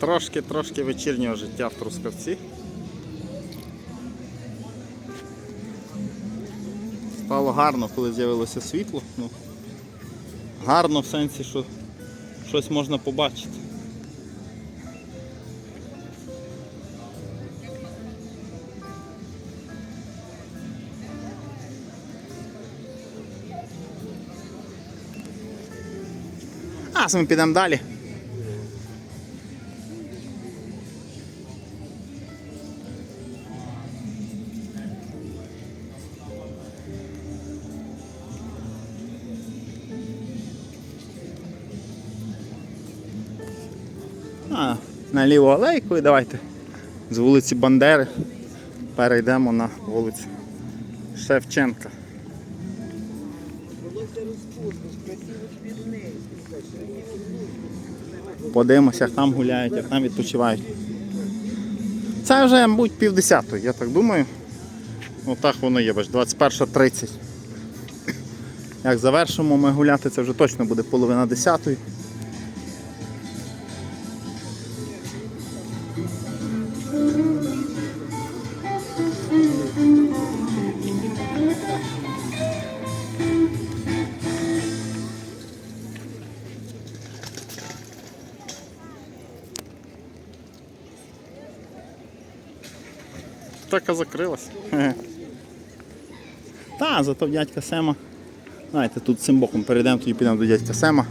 Трошки-трошки вечірнього життя в Трускавці. Стало гарно, коли з'явилося світло. Ну, гарно в сенсі, що щось можна побачити. А, ми підемо далі. А, на ліву алейку і давайте з вулиці Бандери перейдемо на вулицю Шевченка. Подивимося, як там гуляють, як там відпочивають. Це вже, мабуть, півдесятої, я так думаю. Отак воно є, бач, 21.30. Як завершимо ми гуляти, це вже точно буде половина десятої. І закрилась. Та, зато дядька Сема. Знаєте, тут цим боком перейдемо, тоді підемо до дядька Сема.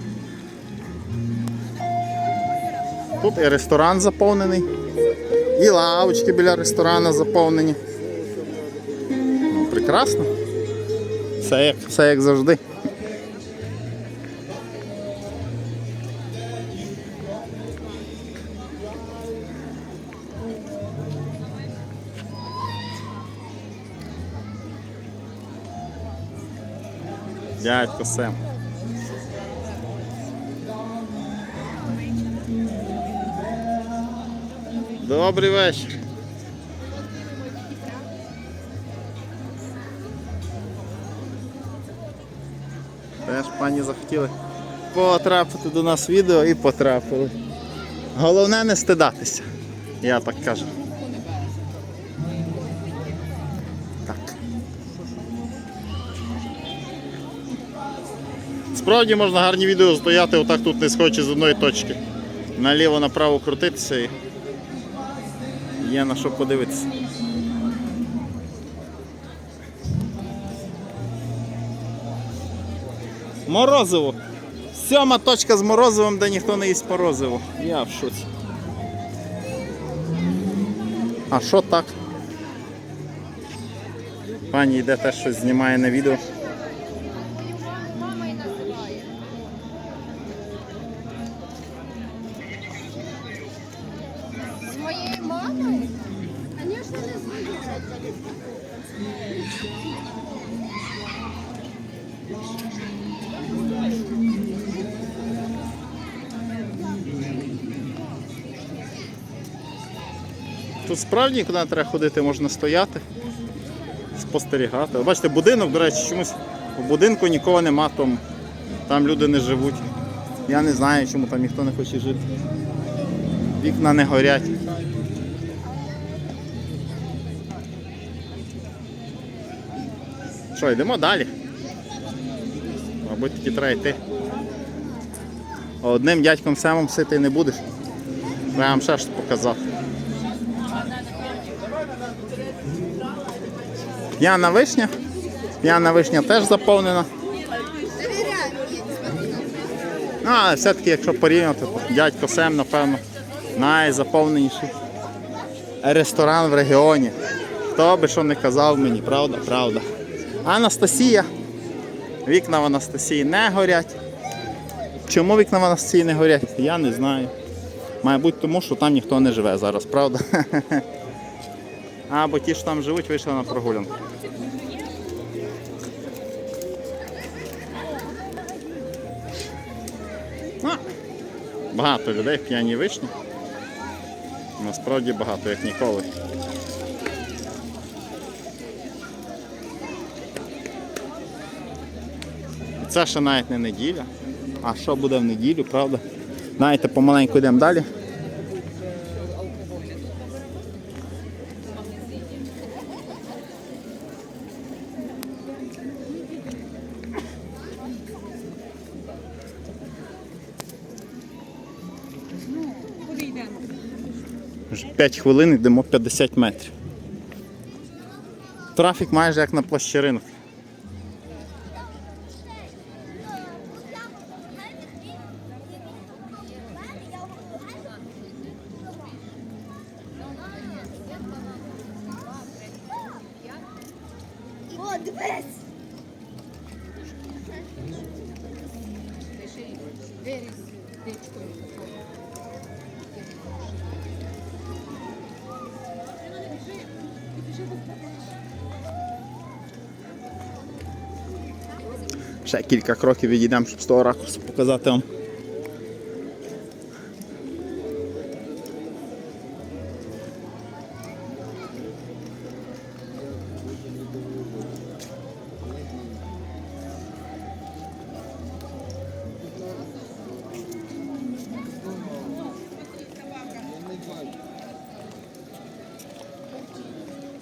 Тут і ресторан заповнений, і лавочки біля ресторану заповнені. Ну, прекрасно. Все як, все як завжди. Дядько Сем. Добрий вечір. Теж пані захотіли потрапити до нас відео і потрапили. Головне не стидатися, я так кажу. Справді можна гарні відео стояти, отак тут не сходячи з одної точки. Наліво направо крутитися і є на що подивитися. Морозиво. Сьома точка з морозивом, де ніхто не їсть морозиво. Я в шоці. А що так? Пані йде теж щось знімає на відео. Тут справді нікуди треба ходити, можна стояти, спостерігати. Бачите, будинок, до речі, чомусь в будинку нікого нема, там, там люди не живуть. Я не знаю, чому там ніхто не хоче жити. Вікна не горять. Що, йдемо далі? Мабуть, таки треба йти. Одним дядьком Семом сити не будеш. Я вам ще щось показав. П'яна вишня. П'яна вишня теж заповнена. Ну, але все-таки, якщо порівняти, то дядько Сем, напевно, найзаповненіший ресторан в регіоні. Хто би що не казав мені, правда, правда. Анастасія. Вікна в Анастасії не горять. Чому вікна в Анастасії не горять? Я не знаю. Має бути тому, що там ніхто не живе зараз, правда? Або ті, що там живуть, вийшли на прогулянку. Ну, багато людей в п'яній вишні. Насправді багато, як ніколи. Це ще навіть не неділя. А що буде в неділю, правда? Знаєте, помаленьку йдемо далі. Вже 5 хвилин йдемо 50 метрів. Трафік майже як на площаринах. О, дивись! Ще кілька кроків відійдемо, щоб з того ракурсу показати вам.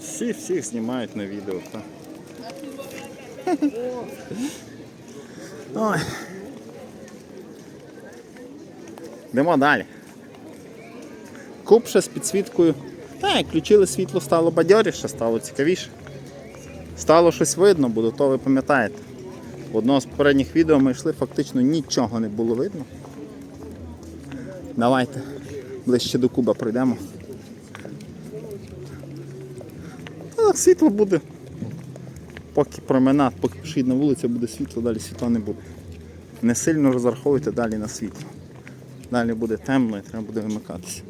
Всі всіх знімають на відео. Так. Ой. Йдемо далі. Куб з підсвіткою. Та, як включили світло, стало бадьоріше, стало цікавіше. Стало щось видно, бо до того ви пам'ятаєте. В одного з попередніх відео ми йшли, фактично нічого не було видно. Давайте ближче до куба пройдемо. Так світло буде. Поки променад, поки пішли на вулицю, буде світло, далі світла не буде. Не сильно розраховуйте далі на світло. Далі буде темно і треба буде вимикатися.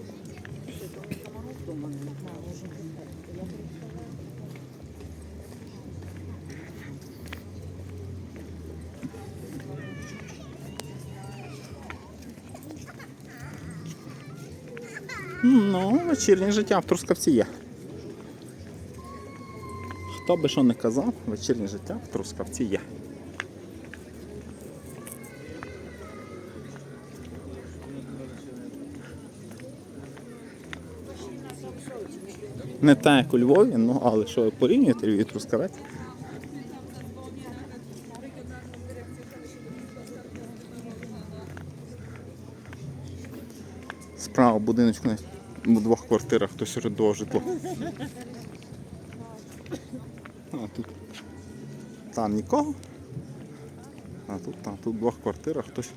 Ну, вечірнє життя в Трускавці є. Хто би що не казав, вечірнє життя в Трускавці є. Не так, як у Львові, ну але що ви порівнюєте Львів і Трускавець? Справа будиночку у двох квартирах хтось житло. А тут там нікого. А тут там тут в двох квартирах хтось.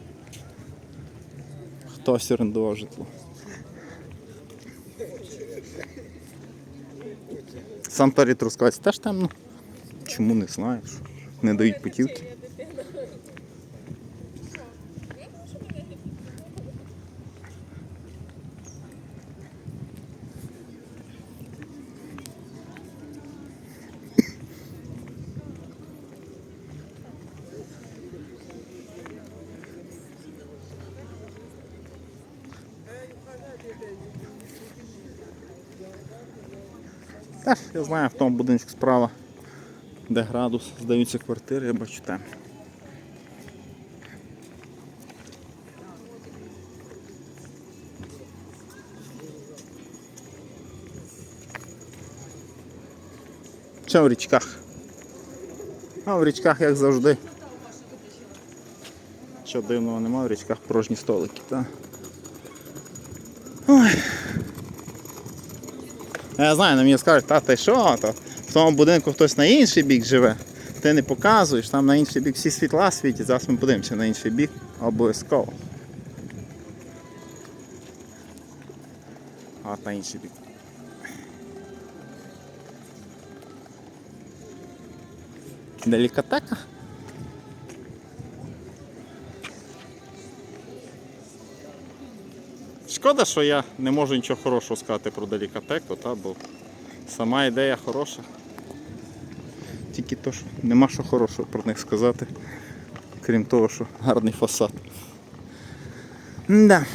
Хтось орендував житло. Сам перед Трускавець теж темно. Чому не знаєш? Не дають путівки. Теж я знаю, в тому будинку справа, де градус, здаються квартири, я бачу там. Що в річках? А в річках, як завжди. Що дивного немає, в річках порожні столики, так? Я знаю, на мені скажуть, та ти що, то в тому будинку хтось на інший бік живе. Ти не показуєш, там на інший бік всі світла світять, зараз ми подивимося на інший бік обов'язково. От на інший бік. Делікатека. Шкода, що я не можу нічого хорошого сказати про делікатеку, та, бо сама ідея хороша. Тільки то, що нема що хорошого про них сказати, крім того, що гарний фасад. Да.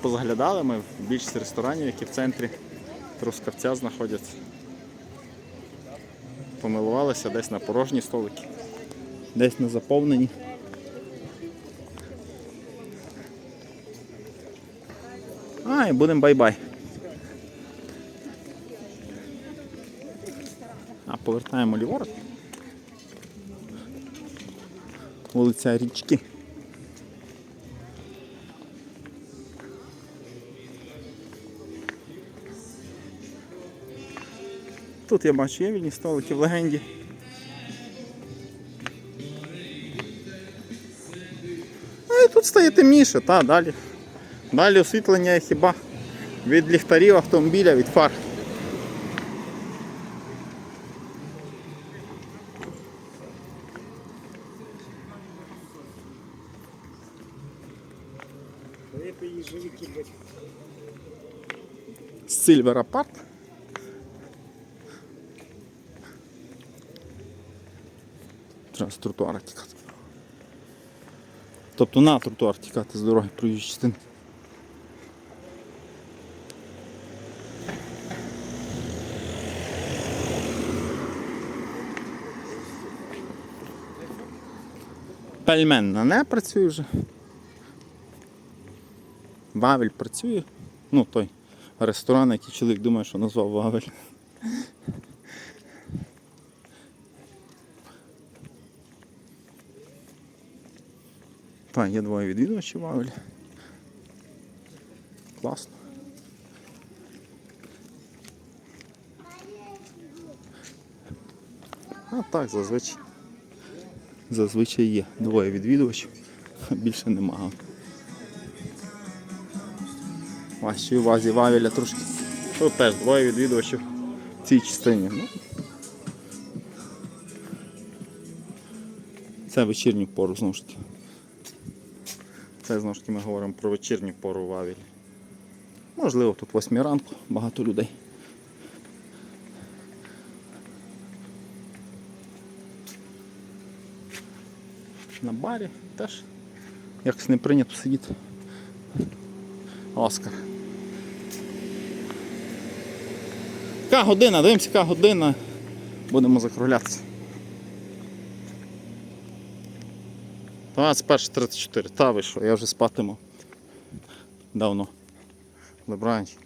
Позаглядали ми в більшість ресторанів, які в центрі Трускавця знаходяться. Помилувалися десь на порожні столики, десь на заповнені. А, і будемо бай-бай. А повертаємо ліворуч. Вулиця Річки. Тут я бачу є вільні столики в легенді. Ну і тут стає темніше, та далі. Далі освітлення є хіба від ліхтарів автомобіля, від фар. Silver Apart. Треба з тротуара тікати. Тобто на тротуар тікати з дороги проїжджої частини. Пельменна не працює вже. Вавель працює. Ну, той ресторан, який чоловік думає, що назвав Вавель. Так, є двоє відвідувачів Вавель. Класно. А так, зазвичай. Зазвичай є двоє відвідувачів, більше немає. Вашій увазі Вавеля трошки. Тут теж двоє відвідувачів в цій частині. Ну. Це вечірню пору знову ж таки. Це знову ж таки ми говоримо про вечірню пору в Авілі. Можливо, тут 8 ранку, багато людей. На барі теж якось не прийнято сидіти. Оскар. Яка година? Дивимося, яка година. Будемо закруглятися. 21.34. Та ви що, я вже спатиму. Давно. Лебранч.